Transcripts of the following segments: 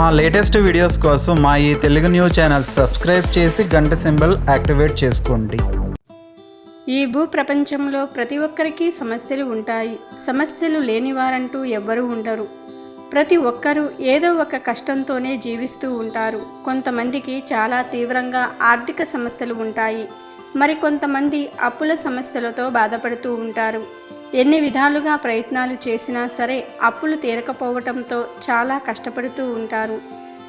మా latest videos కోసం మా ఈ తెలుగు న్యూస్ ఛానల్ సబ్స్క్రైబ్ చేసి గంట సింబల్ యాక్టివేట్ చేసుకోండి. ఈ భూ ప్రపంచంలో ప్రతి ఒక్కరికి సమస్యలు ఉంటాయి. సమస్యలు లేనివారంటూ ఎవ్వరూ ఉండరు. ప్రతి ఒక్కరూ ఏదో ఒక కష్టంతోనే జీవిస్తూ ఉంటారు. కొంతమందికి చాలా తీవ్రంగా ఆర్థిక సమస్యలు ఉంటాయి. మరి కొంతమంది అప్పుల సమస్యలతో బాధపడుతూ ఉంటారు. ఎన్ని విధాలుగా ప్రయత్నాలు చేసినా సరే అప్పులు తీరకపోవటంతో చాలా కష్టపడుతూ ఉంటారు.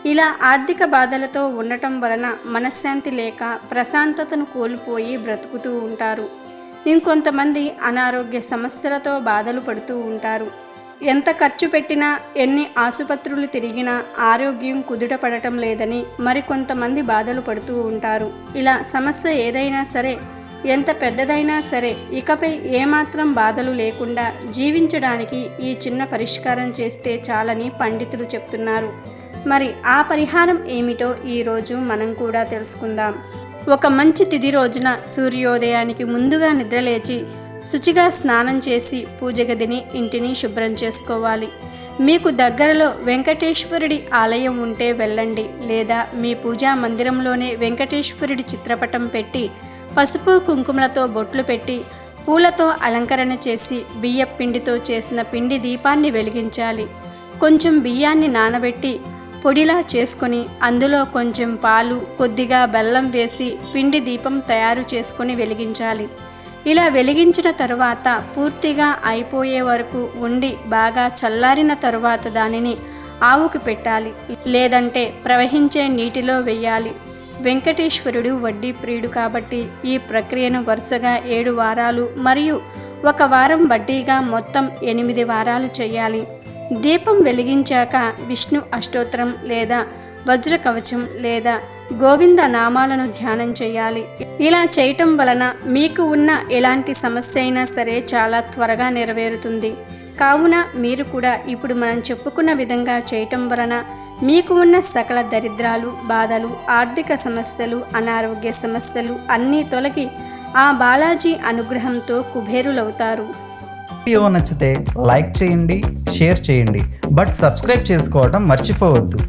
ఇలా ఆర్థిక బాధలతో ఉండటం వలన మనశ్శాంతి లేక ప్రశాంతతను కోల్పోయి బ్రతుకుతూ ఉంటారు. ఇంకొంతమంది అనారోగ్య సమస్యలతో బాధలు పడుతూ ఉంటారు. ఎంత ఖర్చు పెట్టినా ఎన్ని ఆసుపత్రులు తిరిగినా ఆరోగ్యం కుదుట పడటం లేదని మరికొంతమంది బాధలు పడుతూ ఉంటారు. ఇలా సమస్య ఏదైనా సరే ఎంత పెద్దదైనా సరే ఇకపై ఏమాత్రం బాధలు లేకుండా జీవించడానికి ఈ చిన్న పరిష్కారం చేస్తే చాలని పండితులు చెప్తున్నారు. మరి ఆ పరిహారం ఏమిటో ఈరోజు మనం కూడా తెలుసుకుందాం. ఒక మంచి తిది రోజున సూర్యోదయానికి ముందుగా నిద్రలేచి శుచిగా స్నానం చేసి పూజ గదిని ఇంటిని శుభ్రం చేసుకోవాలి. మీకు దగ్గరలో వెంకటేశ్వరుడి ఆలయం ఉంటే వెళ్ళండి లేదా మీ పూజా మందిరంలోనే వెంకటేశ్వరుడి చిత్రపటం పెట్టి పసుపు కుంకుమలతో బొట్లు పెట్టి పూలతో అలంకరణ చేసి బియ్య పిండితో చేసిన పిండి దీపాన్ని వెలిగించాలి. కొంచెం బియ్యాన్ని నానబెట్టి పొడిలా చేసుకొని అందులో కొంచెం పాలు కొద్దిగా బెల్లం వేసి పిండి దీపం తయారు చేసుకొని వెలిగించాలి. ఇలా వెలిగించిన తరువాత పూర్తిగా అయిపోయే వరకు ఉండి బాగా చల్లారిన తరువాత దానిని ఆవుకి పెట్టాలి. లేదంటే ప్రవహించే నీటిలో వెయ్యాలి వెంకటేశ్వరుడు వడ్డీ ప్రియుడు కాబట్టి ఈ ప్రక్రియను వరుసగా ఏడు వారాలు మరియు ఒక వారం వడ్డీగా మొత్తం ఎనిమిది వారాలు చేయాలి. దీపం వెలిగించాక విష్ణు అష్టోత్తరం లేదా వజ్ర కవచం లేదా గోవింద నామాలను ధ్యానం చేయాలి. ఇలా చేయటం వలన మీకు ఉన్న ఎలాంటి సమస్య అయినా సరే చాలా త్వరగా నెరవేరుతుంది. కావున మీరు కూడా ఇప్పుడు మనం చెప్పుకున్న విధంగా చేయటం వలన మీకు ఉన్న సకల దరిద్రాలు బాధలు ఆర్థిక సమస్యలు అనారోగ్య సమస్యలు అన్నీ తొలగి ఆ బాలాజీ అనుగ్రహంతో కుబేరులవుతారు. వీడియో నచ్చితే లైక్ చేయండి షేర్ చేయండి. బట్ సబ్స్క్రైబ్ చేసుకోవడం మర్చిపోవద్దు.